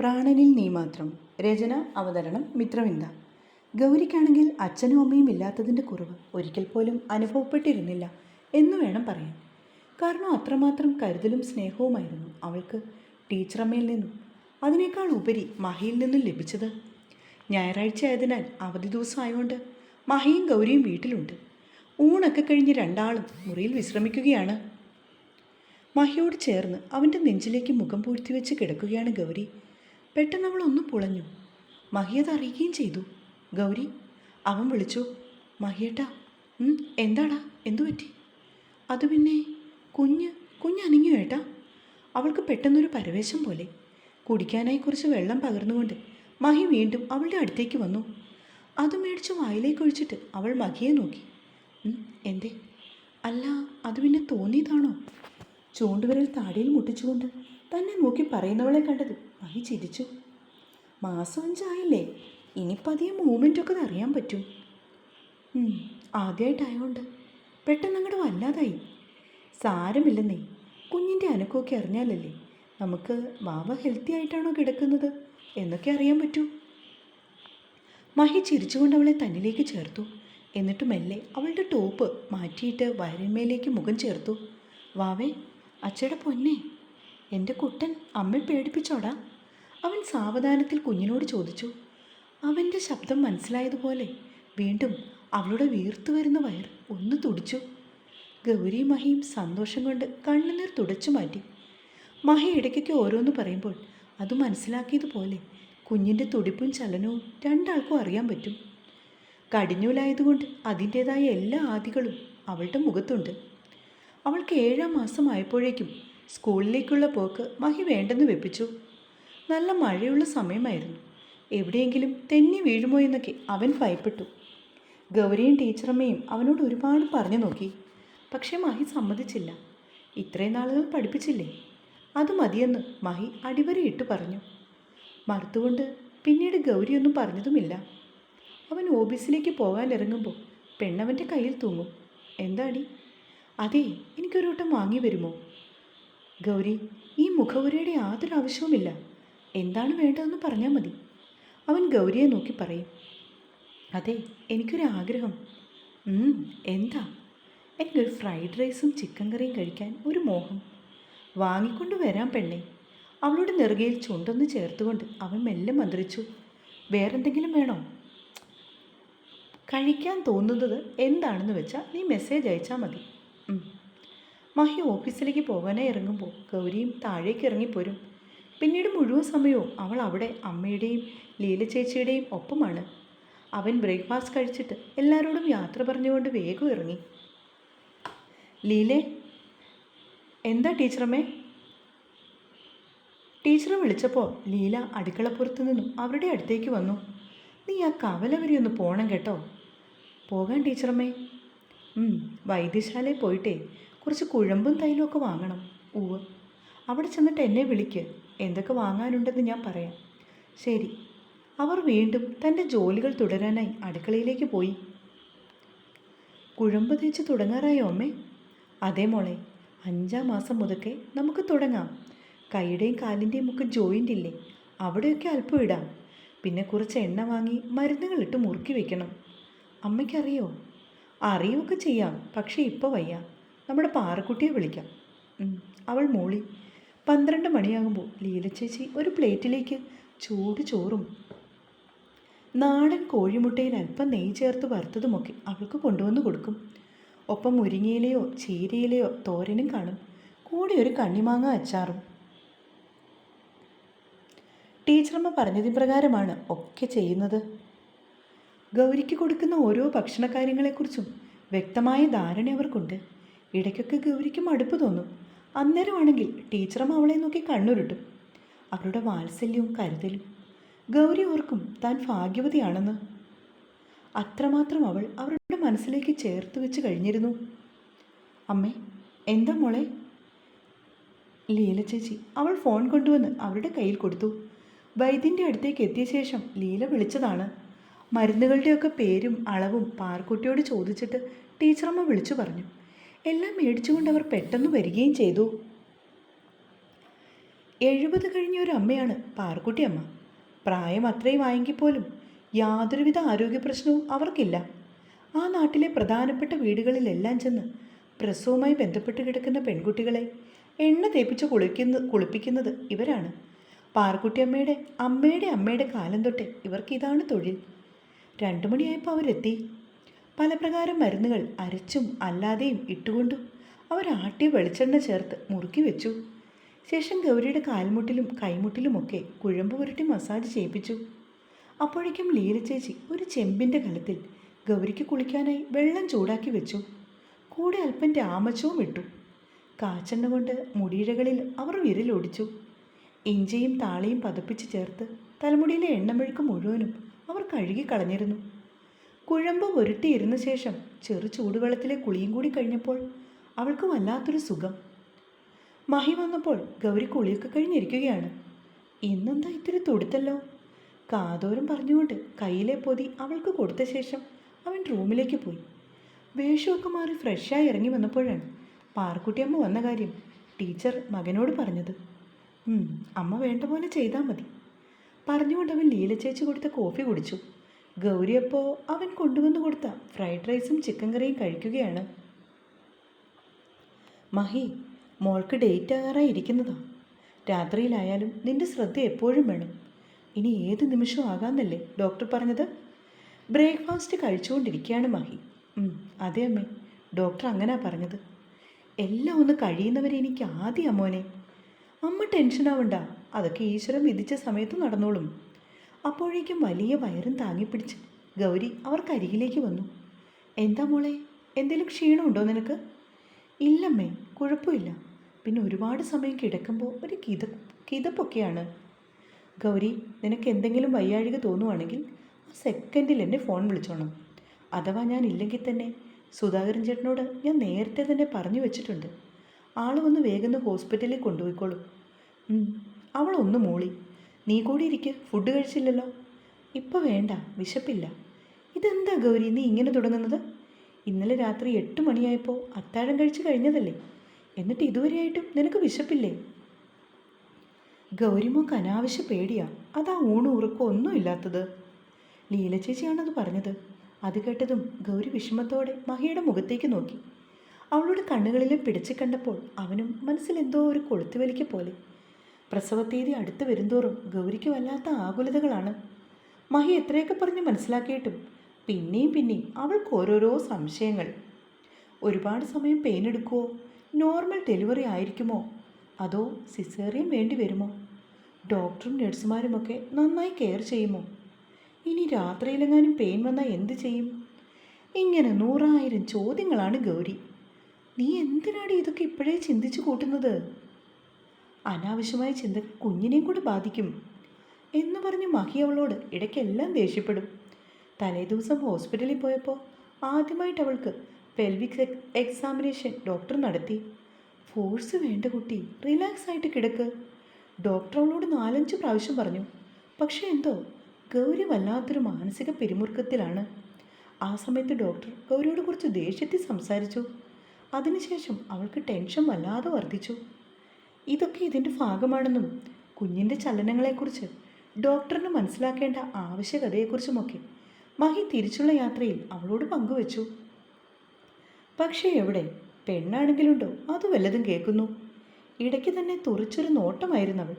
പ്രാണനിൽ നീ മാത്രം. രചന അവതരണം മിത്രവിന്ദ. ഗൗരിക്കാണെങ്കിൽ അച്ഛനും അമ്മയും ഇല്ലാത്തതിന്റെ കുറവ് ഒരിക്കൽ പോലും അനുഭവപ്പെട്ടിരുന്നില്ല എന്ന് വേണം പറയാൻ. കാരണം അത്രമാത്രം കരുതലും സ്നേഹവുമായിരുന്നു അവൾക്ക് ടീച്ചറമ്മയിൽ നിന്നും. അതിനേക്കാൾ ഉപരി മഹിയിൽ നിന്നും ലഭിച്ചത്. ഞായറാഴ്ച ആയതിനാൽ അവധി ദിവസം ആയതുകൊണ്ട് മഹിയും ഗൗരിയും വീട്ടിലുണ്ട്. ഊണൊക്കെ കഴിഞ്ഞ് രണ്ടാളും മുറിയിൽ വിശ്രമിക്കുകയാണ്. മഹിയോട് ചേർന്ന് അവന്റെ നെഞ്ചിലേക്ക് മുഖം പൂഴ്ത്തി വെച്ച് കിടക്കുകയാണ് ഗൗരി. പെട്ടെന്ന് അവൾ ഒന്ന് പുളഞ്ഞു. മഹിയത് അറിയുകയും ചെയ്തു. ഗൗരി അവൻ വിളിച്ചു. മഹിയേട്ടാ എന്താടാ? എന്തു പറ്റി? അത് പിന്നെ കുഞ്ഞ് കുഞ്ഞ് അനങ്ങി ഏട്ടാ? അവൾക്ക് പെട്ടെന്നൊരു പരവേശം പോലെ. കുടിക്കാനായി കുറച്ച് വെള്ളം പകർന്നുകൊണ്ട് മഹി വീണ്ടും അവളുടെ അടുത്തേക്ക് വന്നു. അത് മേടിച്ച് വായിലേക്ക് ഒഴിച്ചിട്ട് അവൾ മഹിയെ നോക്കി. "ഉം, എന്തേ? അല്ല അത് പിന്നെ തോന്നിയതാണോ? ചൂണ്ടുവിരൽ താടിയിൽ മുട്ടിച്ചുകൊണ്ട് തന്നെ നോക്കി പറയുന്നവളെ കണ്ടത് മഹി ചിരിച്ചു. മാസം അഞ്ചായില്ലേ? ഇനിയിപ്പോൾ അധികം മൂവ്മെന്റൊക്കെ അറിയാൻ പറ്റും. ആദ്യമായിട്ടായതുകൊണ്ട് പെട്ടെന്ന് അങ്ങോട്ട് വല്ലാതായി. സാരമില്ലെന്നേ കുഞ്ഞിന്റെ അനക്കമൊക്കെ അറിഞ്ഞാലല്ലേ നമുക്ക് വാവ ഹെൽത്തി ആയിട്ടാണോ കിടക്കുന്നത് എന്നൊക്കെ അറിയാൻ പറ്റൂ. മഹി ചിരിച്ചുകൊണ്ട് അവളെ തന്നിലേക്ക് ചേർത്തു. എന്നിട്ട് മെല്ലെ അവളുടെ ടോപ്പ് മാറ്റിയിട്ട് വയറിന്മേലേക്ക് മുഖം ചേർത്തു. വാവേ അച്ചയുടെ പൊന്നേ എന്റെ കുട്ടൻ അമ്മ പേടിപ്പിച്ചോടാ. അവൻ സാവധാനത്തിൽ കുഞ്ഞിനോട് ചോദിച്ചു അവന്റെ ശബ്ദം മനസ്സിലായതുപോലെ വീണ്ടും അവളുടെ വീർത്തു വരുന്ന വയർ ഒന്ന് തുടിച്ചു. ഗൗരി മഹിയും സന്തോഷം കൊണ്ട് കണ്ണുനീർ തുടച്ചു മാറ്റി. മഹി ഇടയ്ക്കൊക്കെ ഓരോന്ന് പറയുമ്പോൾ അത് മനസ്സിലാക്കിയതുപോലെ കുഞ്ഞിന്റെ തുടിപ്പും ചലനവും രണ്ടാൾക്കും അറിയാൻ പറ്റും. കടിഞ്ഞൂലായതുകൊണ്ട് അതിന്റേതായ എല്ലാ ആദികളും അവളുടെ മുഖത്തുണ്ട്. അവൾക്ക് ഏഴാം മാസമായപ്പോഴേക്കും സ്കൂളിലേക്കുള്ള പോക്ക് മഹി വേണ്ടെന്ന് വെപ്പിച്ചു. നല്ല മഴയുള്ള സമയമായിരുന്നു. എവിടെയെങ്കിലും തെന്നി വീഴുമോ എന്നൊക്കെ അവൻ ഭയപ്പെട്ടു. ഗൗരിയും ടീച്ചറമ്മയും അവനോട് ഒരുപാട് പറഞ്ഞു നോക്കി. പക്ഷേ മഹി സമ്മതിച്ചില്ല. ഇത്രയും നാളുകൾ പഠിപ്പിച്ചില്ലേ? അത് മതിയെന്ന് മഹി അടിവരയിട്ട് പറഞ്ഞു. മറുത്തുകൊണ്ട് പിന്നീട് ഗൗരിയൊന്നും പറഞ്ഞതുമില്ല. അവൻ ഓഫീസിലേക്ക് പോകാനിറങ്ങുമ്പോൾ പെണ്ണവന്റെ കയ്യിൽ തൂങ്ങും. എന്താടി? അതെ എനിക്കൊരു വട്ടം വാങ്ങി വരുമോ? ഗൗരി ഈ മുഖവുരയുടെ യാതൊരു ആവശ്യവുമില്ല എന്താണ് വേണ്ടതെന്ന് പറഞ്ഞാൽ മതി. അവൻ ഗൗരിയെ നോക്കി പറയും അതെ എനിക്കൊരു ആഗ്രഹം. ഉം, എന്താ? എനിക്കൊരു ഫ്രൈഡ് റൈസും ചിക്കൻ കറിയും കഴിക്കാൻ ഒരു മോഹം. വാങ്ങിക്കൊണ്ട് വരാൻ പെണ്ണേ. അവളുടെ നെറുകയിൽ ചുണ്ടൊന്ന് ചേർത്തുകൊണ്ട് അവൻ മെല്ലെ മന്ത്രിച്ചു വേറെന്തെങ്കിലും വേണോ? കഴിക്കാൻ തോന്നുന്നത് എന്താണെന്ന് വെച്ചാൽ നീ മെസ്സേജ് അയച്ചാൽ മതി. മഹി ഓഫീസിലേക്ക് പോകാനായി ഇറങ്ങുമ്പോൾ ഗൗരിയും താഴേക്ക് ഇറങ്ങിപ്പോരും. പിന്നീട് മുഴുവൻ സമയവും അവൾ അവിടെ അമ്മയുടെയും ലീല ചേച്ചിയുടെയും ഒപ്പമാണ്. അവൻ ബ്രേക്ക്ഫാസ്റ്റ് കഴിച്ചിട്ട് എല്ലാവരോടും യാത്ര പറഞ്ഞുകൊണ്ട് വേഗം ഇറങ്ങി. ലീലേ എന്താ ടീച്ചറമ്മേ? ടീച്ചറെ വിളിച്ചപ്പോൾ ലീല അടുക്കളപ്പുറത്തു നിന്നും അവരുടെ അടുത്തേക്ക് വന്നു. നീ ആ കവല വരെ ഒന്ന് പോകണം കേട്ടോ. പോകാൻ ടീച്ചറമ്മേ. വൈദ്യശാലയിൽ പോയിട്ടേ കുറച്ച് കുഴമ്പും തൈലും ഒക്കെ വാങ്ങണം. ഉവ് അവിടെ ചെന്നിട്ട് എന്നെ വിളിക്ക്. എന്തൊക്കെ വാങ്ങാനുണ്ടെന്ന് ഞാൻ പറയാം. ശരി. അവർ വീണ്ടും തന്റെ ജോലികൾ തുടരാനായി അടുക്കളയിലേക്ക് പോയി. കുഴമ്പ് തേച്ച് തുടങ്ങാറായോ അമ്മേ? അതേ മോളെ അഞ്ചാം മാസം മുതൽക്കേ നമുക്ക് തുടങ്ങാം. കൈയുടെയും കാലിന്റെയും ഒക്കെ ജോയിന്റ് ഇല്ലേ? അവിടെയൊക്കെ അല്പം ഇടാം. പിന്നെ കുറച്ച് എണ്ണ വാങ്ങി മരുന്നുകൾ ഇട്ട് മുറുക്കി വെക്കണം. അമ്മയ്ക്കറിയോ? അറിയുമൊക്കെ ചെയ്യാം പക്ഷേ ഇപ്പോൾ വയ്യ. നമ്മുടെ പാറക്കുട്ടിയെ വിളിക്കാം. അവൾ മൂളി. പന്ത്രണ്ട് മണിയാകുമ്പോൾ ലീല ചേച്ചി ഒരു പ്ലേറ്റിലേക്ക് ചൂട് ചോറും നാടൻ കോഴിമുട്ടയിൽ അല്പം നെയ്യ് ചേർത്ത് വറുത്തതുമൊക്കെ അവൾക്ക് കൊണ്ടുവന്ന് കൊടുക്കും. ഒപ്പം മുരിങ്ങയിലയോ ചീരയിലയോ തോരനും കാണും. കൂടെ ഒരു കണ്ണിമാങ്ങ അച്ചാറും. ടീച്ചറമ്മ പറഞ്ഞതിന് പ്രകാരമാണ് ഒക്കെ ചെയ്യുന്നത്. ഗൗരിക്ക് കൊടുക്കുന്ന ഓരോ ഭക്ഷണകാര്യങ്ങളെക്കുറിച്ചും വ്യക്തമായ ധാരണ അവർക്കുണ്ട്. ഇടയ്ക്കൊക്കെ ഗൗരിക്ക് മടുപ്പ് തോന്നും. അന്നേരമാണെങ്കിൽ ടീച്ചറും അവളെ നോക്കി കണ്ണുരുട്ടും. അവരുടെ വാത്സല്യവും കരുതലും. ഗൗരി ഓർക്കും താൻ ഭാഗ്യവതിയാണെന്ന്. അത്രമാത്രം അവൾ അവരുടെ മനസ്സിലേക്ക് ചേർത്ത് വെച്ച് കഴിഞ്ഞിരുന്നു. അമ്മേ എന്താ മോളെ? ലീല ചേച്ചി അവൾ ഫോൺ കൊണ്ടുവന്ന് അവരുടെ കയ്യിൽ കൊടുത്തു. വൈദ്യന്റെ അടുത്തേക്ക് എത്തിയ ശേഷം ലീല വിളിച്ചതാണ്. മരുന്നുകളുടെയൊക്കെ പേരും അളവും പാർക്കുട്ടിയോട് ചോദിച്ചിട്ട് ടീച്ചറമ്മ വിളിച്ചു പറഞ്ഞു. എല്ലാം മേടിച്ചുകൊണ്ട് അവർ പെട്ടെന്ന് വരികയും ചെയ്തു. എഴുപത് കഴിഞ്ഞ ഒരു അമ്മയാണ് പാറക്കുട്ടിയമ്മ പ്രായം അത്രയും ആയെങ്കിൽ പോലും യാതൊരുവിധ ആരോഗ്യ പ്രശ്നവും അവർക്കില്ല. ആ നാട്ടിലെ പ്രധാനപ്പെട്ട വീടുകളിലെല്ലാം ചെന്ന് പ്രസവവുമായി ബന്ധപ്പെട്ട് കിടക്കുന്ന പെൺകുട്ടികളെ എണ്ണ തേപ്പിച്ച് കുളിക്കുന്ന കുളിപ്പിക്കുന്നത് ഇവരാണ്. പാറക്കുട്ടിയമ്മയുടെ അമ്മയുടെ അമ്മയുടെ കാലം തൊട്ടേ ഇവർക്ക് ഇതാണ് തൊഴിൽ. രണ്ടു മണിയായപ്പോൾ അവരെത്തി. പല പ്രകാരം മരുന്നുകൾ അരച്ചും അല്ലാതെയും ഇട്ടുകൊണ്ടും അവർ ആട്ടിയ വെളിച്ചെണ്ണ ചേർത്ത് മുറുക്കി വെച്ചു. ശേഷം ഗൗരിയുടെ കാൽമുട്ടിലും കൈമുട്ടിലുമൊക്കെ കുഴമ്പ് പുരട്ടി മസാജ് ചെയ്യിപ്പിച്ചു. അപ്പോഴേക്കും ലീല ചേച്ചി ഒരു ചെമ്പിന്റെ കലത്തിൽ ഗൗരിക്ക് കുളിക്കാനായി വെള്ളം ചൂടാക്കി വെച്ചു. കൂടെ അല്പം രാമച്ചവും ഇട്ടു. കാച്ചെണ്ണ കൊണ്ട് മുടിയിഴകളിൽ അവർ വിരലോടിച്ചു. ഇഞ്ചിയും താളിയും പതപ്പിച്ച് ചേർത്ത് തലമുടിയിലെ എണ്ണമെഴുക്ക് മുഴുവനും അവർ കഴുകി കളഞ്ഞിരുന്നു. കുഴമ്പ് പുരട്ടിയിരുന്ന ശേഷം ചെറു ചൂടുവെള്ളത്തിലെ കുളിയും കൂടി കഴിഞ്ഞപ്പോൾ അവൾക്ക് വല്ലാത്തൊരു സുഖം. മഹി വന്നപ്പോൾ ഗൗരി കുളിയൊക്കെ കഴിഞ്ഞിരിക്കുകയാണ്. ഇന്നെന്താ ഇത്തിരി തൊടുത്തല്ലോ? കാതോരം പറഞ്ഞുകൊണ്ട് കയ്യിലെ പൊതി അവൾക്ക് കൊടുത്ത ശേഷം അവൻ റൂമിലേക്ക് പോയി. വേഷമൊക്കെ മാറി ഫ്രഷായി ഇറങ്ങി വന്നപ്പോഴാണ് പാർക്കുട്ടിയമ്മ വന്ന കാര്യം ടീച്ചർ മകനോട് പറഞ്ഞത്. അമ്മ വേണ്ട പോലെ ചെയ്താൽ മതി. പറഞ്ഞുകൊണ്ട് അവൻ ലീല ചേച്ചി കൊടുത്ത കോഫി കുടിച്ചു. ഗൗരി അപ്പോൾ അവൻ കൊണ്ടുവന്നു കൊടുത്ത ഫ്രൈഡ് റൈസും ചിക്കൻ കറിയും കഴിക്കുകയാണ്. മഹി മോൾക്ക് ഡേറ്റ് ആകാറായി ഇരിക്കുന്നതാ. രാത്രിയിലായാലും നിന്റെ ശ്രദ്ധ എപ്പോഴും വേണം. ഇനി ഏത് നിമിഷവും ആകാമെന്നല്ലേ ഡോക്ടർ പറഞ്ഞത്? ബ്രേക്ക്ഫാസ്റ്റ് കഴിച്ചുകൊണ്ടിരിക്കുകയാണ് മഹി. അതെ അമ്മേ ഡോക്ടർ അങ്ങനാ പറഞ്ഞത്. എല്ലാം ഒന്ന് കഴിയുന്നവരെ എനിക്ക് ആദ്യം അമ്മോനെ. അമ്മ ടെൻഷനാവണ്ട അതൊക്കെ ഈശ്വരൻ വിധിച്ച സമയത്ത് നടന്നോളും. അപ്പോഴേക്കും വലിയ വയറും താങ്ങിപ്പിടിച്ച് ഗൗരി അവർക്കരികിലേക്ക് വന്നു. എന്താ മോളെ? എന്തെങ്കിലും ക്ഷീണമുണ്ടോ നിനക്ക്? ഇല്ലമ്മേ കുഴപ്പമില്ല. പിന്നെ ഒരുപാട് സമയം കിടക്കുമ്പോൾ ഒരു കിത കിതപ്പൊക്കെയാണ്. ഗൗരി നിനക്ക് എന്തെങ്കിലും വയ്യാഴിക തോന്നുവാണെങ്കിൽ ആ സെക്കൻഡിൽ എന്നെ ഫോൺ വിളിച്ചോണം. അഥവാ ഞാൻ ഇല്ലെങ്കിൽ തന്നെ സുധാകരൻ ചേട്ടനോട് ഞാൻ നേരത്തെ തന്നെ പറഞ്ഞു വെച്ചിട്ടുണ്ട്. ആൾ വന്ന് വേഗം ഹോസ്പിറ്റലിൽ കൊണ്ടുപോയിക്കോളും. അവളൊന്ന് മൂളി. നീ കൂടി ഇരിക്കുക ഫുഡ് കഴിച്ചില്ലല്ലോ. ഇപ്പോൾ വേണ്ട വിശപ്പില്ല. ഇതെന്താ ഗൗരി നീ ഇങ്ങനെ തുടങ്ങുന്നത്? ഇന്നലെ രാത്രി എട്ട് മണിയായപ്പോൾ അത്താഴം കഴിച്ച് കഴിഞ്ഞതല്ലേ? എന്നിട്ട് ഇതുവരെയായിട്ടും നിനക്ക് വിശപ്പില്ലേ? ഗൗരിമോക്ക് അനാവശ്യ പേടിയാ. അതാ ഊണും ഉറക്കം ഒന്നും ഇല്ലാത്തത്. ലീല ചേച്ചിയാണത് പറഞ്ഞത്. അത് കേട്ടതും ഗൗരി വിഷമത്തോടെ മഹിയുടെ മുഖത്തേക്ക് നോക്കി. അവളുടെ കണ്ണുകളിലും പിടിച്ചു കണ്ടപ്പോൾ അവനും മനസ്സിലെന്തോ ഒരു കൊളുത്തുവലിക്ക പോലെ. പ്രസവത്തീയതി അടുത്ത് വരുന്തോറും ഗൗരിക്ക് വല്ലാത്ത ആകുലതകളാണ്. മഹി എത്രയൊക്കെ പറഞ്ഞ് മനസ്സിലാക്കിയിട്ടും പിന്നെയും പിന്നെയും അവൾക്ക് ഓരോരോ സംശയങ്ങൾ. ഒരുപാട് സമയം പെയിൻ എടുക്കുമോ നോർമൽ ഡെലിവറി ആയിരിക്കുമോ? അതോ സിസേറിയൻ വേണ്ടി വരുമോ? ഡോക്ടറും നഴ്സുമാരുമൊക്കെ നന്നായി കെയർ ചെയ്യുമോ? ഇനി രാത്രിയിലെങ്ങാനും പെയിൻ വന്നാൽ എന്ത് ചെയ്യും? ഇങ്ങനെ നൂറായിരം ചോദ്യങ്ങളാണ് ഗൗരി. നീ എന്തിനാണ് ഇതൊക്കെ ഇപ്പോഴേ ചിന്തിച്ചു കൂട്ടുന്നത്? അനാവശ്യമായ ചിന്ത കുഞ്ഞിനെയും കൂടെ ബാധിക്കും എന്ന് പറഞ്ഞ് മഹി അവളോട് ഇടയ്ക്കെല്ലാം ദേഷ്യപ്പെടും. തലേദിവസം ഹോസ്പിറ്റലിൽ പോയപ്പോൾ ആദ്യമായിട്ട് അവൾക്ക് പെൽവിക് എക്സാമിനേഷൻ ഡോക്ടർ നടത്തി. ഫോഴ്സ് വേണ്ട കുട്ടി റിലാക്സ് ആയിട്ട് കിടക്ക്. ഡോക്ടർ അവളോട് നാലഞ്ച് പ്രാവശ്യം പറഞ്ഞു. പക്ഷേ എന്തോ ഗൗരി വല്ലാത്തൊരു മാനസിക പിരിമുറുക്കത്തിലാണ്. ആ സമയത്ത് ഡോക്ടർ ഗൗരിയോട് കുറച്ച് ദേഷ്യത്തിൽ സംസാരിച്ചു. അതിനുശേഷം അവൾക്ക് ടെൻഷൻ വല്ലാതെ വർദ്ധിച്ചു. ഇതൊക്കെ ഇതിന്റെ ഭാഗമാണെന്നും കുഞ്ഞിന്റെ ചലനങ്ങളെക്കുറിച്ച് ഡോക്ടറിന് മനസ്സിലാക്കേണ്ട ആവശ്യകതയെക്കുറിച്ചുമൊക്കെ മഹി തിരിച്ചുള്ള യാത്രയിൽ അവളോട് പങ്കുവച്ചു. പക്ഷേ എവിടെ? പെണ്ണാണെങ്കിലുണ്ടോ? അത് വല്ലതും കേൾക്കുന്നു. ഇടയ്ക്ക് തന്നെ തുറച്ചൊരു നോട്ടമായിരുന്നു അവൾ.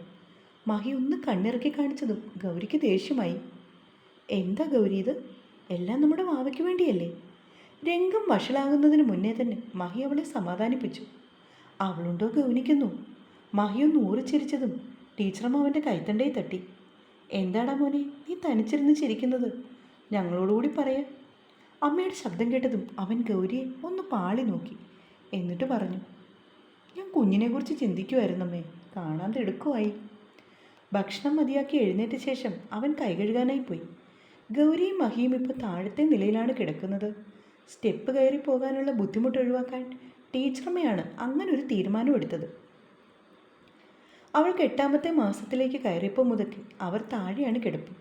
മഹി ഒന്ന് കണ്ണിറക്കി കാണിച്ചതും ഗൗരിക്ക് ദേഷ്യമായി. എന്താ ഗൗരി ഇത്? എല്ലാം നമ്മുടെ വാവയ്ക്ക് വേണ്ടിയല്ലേ? രംഗം വഷളാകുന്നതിന് മുന്നേ തന്നെ മഹി അവളെ സമാധാനിപ്പിച്ചു. അവളുണ്ടോ ഗൗനിക്കുന്നു? മഹിയൊന്ന് ഊറിച്ചിരിച്ചതും ടീച്ചറമ്മ അവന്റെ കൈത്തണ്ടയിൽ തട്ടി. എന്താടാ മോനെ നീ തനിച്ചിരുന്ന് ചിരിക്കുന്നത്? ഞങ്ങളോടുകൂടി പറയാം. അമ്മയുടെ ശബ്ദം കേട്ടതും അവൻ ഗൗരിയെ ഒന്ന് പാളി നോക്കി. എന്നിട്ട് പറഞ്ഞു ഞാൻ കുഞ്ഞിനെക്കുറിച്ച് ചിന്തിക്കുമായിരുന്നു അമ്മേ കാണാൻ തിടുക്കമായി. ഭക്ഷണം മതിയാക്കി എഴുന്നേറ്റ ശേഷം അവൻ കൈ കഴുകാനായി പോയി. ഗൗരിയും മഹിയും ഇപ്പോൾ താഴത്തെ നിലയിലാണ് കിടക്കുന്നത്. സ്റ്റെപ്പ് കയറി പോകാനുള്ള ബുദ്ധിമുട്ട് ഒഴിവാക്കാൻ ടീച്ചറമ്മയാണ് അങ്ങനെ ഒരു തീരുമാനം എടുത്തത് അവൾക്ക് എട്ടാമത്തെ മാസത്തിലേക്ക് കയറിയപ്പോൾ മുതക്കി അവർ താഴെയാണ് കിടപ്പ്.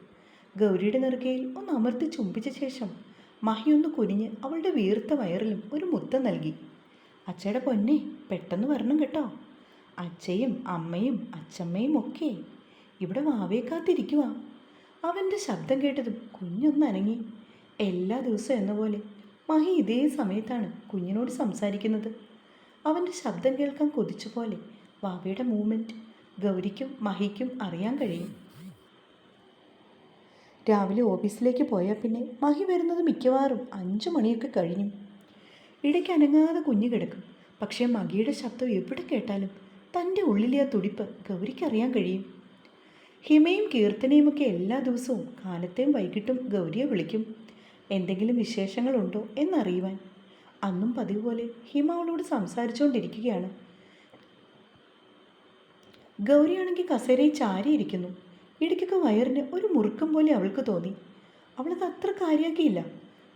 ഗൗരിയുടെ നെറുകയിൽ ഒന്ന് അമർത്തി ചുംബിച്ച ശേഷം മഹി ഒന്ന് കുനിഞ്ഞ് അവളുടെ വീർത്ത വയറിലും ഒരു മുത്തം നൽകി. അച്ചയുടെ പൊന്നെ പെട്ടെന്ന് വരണം കേട്ടോ. അച്ഛയും അമ്മയും അച്ഛമ്മയും ഒക്കെ ഇവിടെ വാവയെ കാത്തിരിക്കുക അവന്റെ ശബ്ദം കേട്ടതും കുഞ്ഞൊന്ന് അനങ്ങി. എല്ലാ ദിവസവും എന്ന പോലെ മഹി ഇതേ സമയത്താണ് കുഞ്ഞിനോട് സംസാരിക്കുന്നത്. അവന്റെ ശബ്ദം കേൾക്കാൻ കൊതിച്ച പോലെ വാവയുടെ മൂവ്മെന്റ് ഗൗരിക്കും മഹിക്കും അറിയാൻ കഴിയും. രാവിലെ ഓഫീസിലേക്ക് പോയാൽ പിന്നെ മഹി വരുന്നത് മിക്കവാറും അഞ്ചു മണിയൊക്കെ കഴിഞ്ഞു. ഇടയ്ക്ക് അനങ്ങാതെ കുഞ്ഞു കിടക്കും. പക്ഷേ മഹിയുടെ ശബ്ദം എവിടെ കേട്ടാലും തന്റെ ഉള്ളിലെ ആ തുടിപ്പ് ഗൗരിക്കറിയാൻ കഴിയും. ഹിമയും കീർത്തനയുമൊക്കെ എല്ലാ ദിവസവും കാലത്തെയും വൈകിട്ടും ഗൗരിയെ വിളിക്കും. എന്തെങ്കിലും വിശേഷങ്ങളുണ്ടോ എന്നറിയുവാൻ. അന്നും പതിവ് പോലെ ഹിമ അവളോട് സംസാരിച്ചുകൊണ്ടിരിക്കുകയാണ്. ഗൗരിയാണെങ്കിൽ കസേരയിൽ ചാരിയിരിക്കുന്നു. ഇടയ്ക്കൊക്കെ വയറിന് ഒരു മുറുക്കം പോലെ അവൾക്ക് തോന്നി. അവളത് അത്ര കാര്യമാക്കിയില്ല.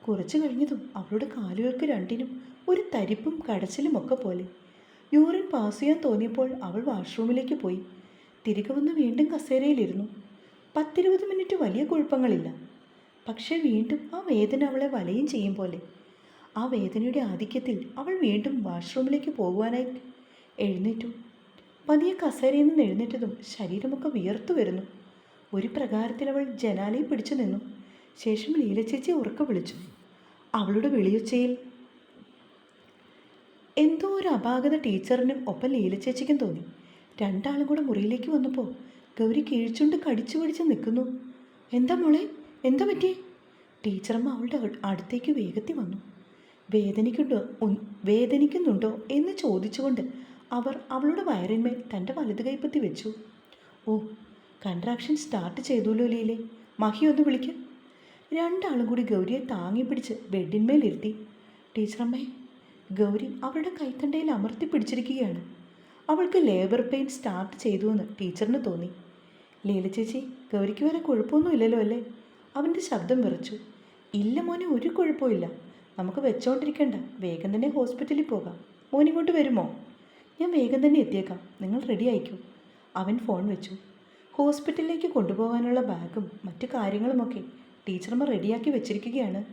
കുറച്ചു കഴിഞ്ഞതും അവളുടെ കാലുകൾക്ക് രണ്ടിനും ഒരു തരിപ്പും കടച്ചിലും ഒക്കെ പോലെ. യൂറിൻ പാസ് ചെയ്യാൻ തോന്നിയപ്പോൾ അവൾ വാഷ്റൂമിലേക്ക് പോയി. തിരികെ വന്ന് വീണ്ടും കസേരയിലിരുന്നു. പത്തിരുപത് മിനിറ്റ് വലിയ കുഴപ്പങ്ങളില്ല. പക്ഷേ വീണ്ടും ആ വേദന അവളെ വലയും ചെയ്യും പോലെ. ആ വേദനയുടെ ആധിക്യത്തിൽ അവൾ വീണ്ടും വാഷ്റൂമിലേക്ക് പോകുവാനായി എഴുന്നേറ്റു. പതിയെ കസേരയിൽ നിന്ന് എഴുന്നേറ്റതും ശരീരമൊക്കെ വിയർത്തു വരുന്നു. ഒരു പ്രകാരത്തിൽ അവൾ ജനാലയിൽ പിടിച്ചു നിന്നു. ശേഷം ലീലച്ചേച്ചി ഉറക്കെ വിളിച്ചു. അവളുടെ വിളിയൊച്ചയിൽ എന്തോ ഒരു അപാകത ടീച്ചറിനും ഒപ്പം ലീലച്ചേച്ചിക്കും തോന്നി. രണ്ടാളും കൂടെ മുറിയിലേക്ക് വന്നപ്പോൾ ഗൗരി കീഴ്ച്ചുണ്ട് കടിച്ചു പിടിച്ച് നിൽക്കുന്നു. എന്താ മോളെ? എന്താ പറ്റി? ടീച്ചറമ്മ അവളുടെ അടുത്തേക്ക് വേഗത്തിൽ വന്നു. വേദനിക്കുണ്ടോ? വേദനിക്കുന്നുണ്ടോ? എന്ന് ചോദിച്ചുകൊണ്ട് അവർ അവളുടെ വയറിന്മേൽ തന്റെ വലത് കൈപ്പത്തി വെച്ചു. ഓ കൺട്രാക്ഷൻ സ്റ്റാർട്ട് ചെയ്തുല്ലോ ലീലെ. മഹി ഒന്ന് വിളിക്കും. രണ്ടാളും കൂടി ഗൗരിയെ താങ്ങി പിടിച്ച് ബെഡിന്മേലിരുത്തി ടീച്ചറമ്മേ ഗൗരി അവളുടെ കൈത്തണ്ടയിൽ അമർത്തി പിടിച്ചിരിക്കുകയാണ്. അവൾക്ക് ലേബർ പെയിൻ സ്റ്റാർട്ട് ചെയ്തു എന്ന് ടീച്ചറിന് തോന്നി. ലീല ചേച്ചി ഗൗരിക്ക് വരെ കുഴപ്പമൊന്നുമില്ലല്ലോ അല്ലേ? അവന്റെ ശബ്ദം വിറച്ചു. ഇല്ല മോനെ ഒരു കുഴപ്പമില്ല നമുക്ക് വെച്ചോണ്ടിരിക്കണ്ട. വേഗം തന്നെ ഹോസ്പിറ്റലിൽ പോകാം. മോനിങ്ങോട്ട് വരുമോ? ഞാൻ വേഗം തന്നെ എത്തിയേക്കാം. നിങ്ങൾ റെഡി ആയിക്കോ? അവൻ ഫോൺ വെച്ചു. ഹോസ്പിറ്റലിലേക്ക് കൊണ്ടുപോകാനുള്ള ബാഗും മറ്റു കാര്യങ്ങളുമൊക്കെ ടീച്ചർമാർ റെഡിയാക്കി വെച്ചിരിക്കുകയാണ്.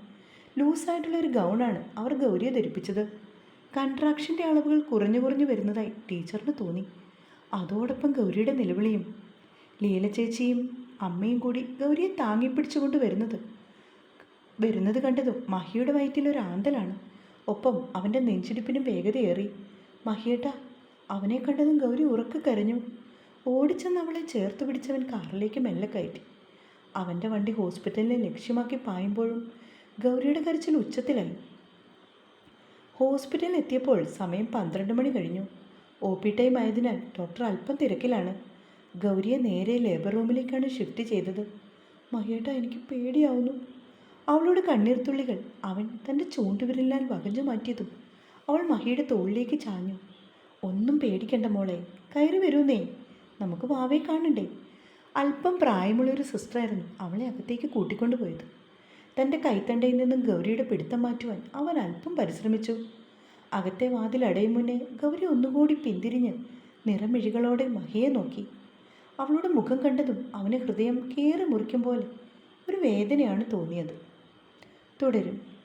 ലൂസായിട്ടുള്ള ഒരു ഗൗണാണ് അവർ ഗൗരിയെ ധരിപ്പിച്ചത്. കൺട്രാക്ഷന്റെ അളവുകൾ കുറഞ്ഞു കുറഞ്ഞു വരുന്നതായി ടീച്ചറിന് തോന്നി. അതോടൊപ്പം ഗൗരിയുടെ നിലവിളിയും ലീല ചേച്ചിയും അമ്മയും കൂടി ഗൗരിയെ താങ്ങിപ്പിടിച്ചുകൊണ്ട് വരുന്നത് വരുന്നത് കണ്ടതും മഹിയുടെ വയറ്റിൽ ഒരു ആന്തലാണ്. ഒപ്പം അവന്റെ നെഞ്ചിടിപ്പിനും വേഗതയേറി. മഹിയേട്ട അവനെ കണ്ടതും ഗൗരി ഉറക്കെ കരഞ്ഞു. ഓടിച്ചെന്ന് അവളെ ചേർത്ത് പിടിച്ചവൻ കാറിലേക്ക് മെല്ലെ കയറ്റി. അവന്റെ വണ്ടി ഹോസ്പിറ്റലിനെ ലക്ഷ്യമാക്കി പായുമ്പോഴും ഗൗരിയുടെ കരച്ചിൽ ഉച്ചത്തിലായി. ഹോസ്പിറ്റലിൽ എത്തിയപ്പോൾ സമയം പന്ത്രണ്ട് മണി കഴിഞ്ഞു. ഒ പി ടൈം ആയതിനാൽ ഡോക്ടർ അല്പം തിരക്കിലാണ്. ഗൗരിയെ നേരെ ലേബർ റൂമിലേക്കാണ് ഷിഫ്റ്റ് ചെയ്തത്. മഹിയേട്ട എനിക്ക് പേടിയാവുന്നു. അവളുടെ കണ്ണീർത്തുള്ളികൾ അവൻ തന്റെ ചൂണ്ടുവിരലിനാൽ വകഞ്ഞു മാറ്റിയതും അവൾ മഹിയുടെ തോളിലേക്ക് ചാഞ്ഞു. ഒന്നും പേടിക്കണ്ട മോളെ കയറി വരൂന്നേ. നമുക്ക് വാവയെ കാണണ്ടേ? അല്പം പ്രായമുള്ളൊരു സിസ്റ്ററായിരുന്നു അവളെ അകത്തേക്ക് കൂട്ടിക്കൊണ്ടു പോയത്. തന്റെ കൈത്തണ്ടയിൽ നിന്നും ഗൗരിയുടെ പിടുത്തം മാറ്റുവാൻ അവൻ അല്പം പരിശ്രമിച്ചു. അകത്തെ വാതിൽ അടയും മുന്നേ ഗൗരി ഒന്നുകൂടി പിന്തിരിഞ്ഞ് നിറമിഴികളോടെ മഹിയെ നോക്കി. അവളുടെ മുഖം കണ്ടതും അവന് ഹൃദയം കീറി മുറിക്കും പോലെ ഒരു വേദനയാണ് തോന്നിയത്. തുടരും.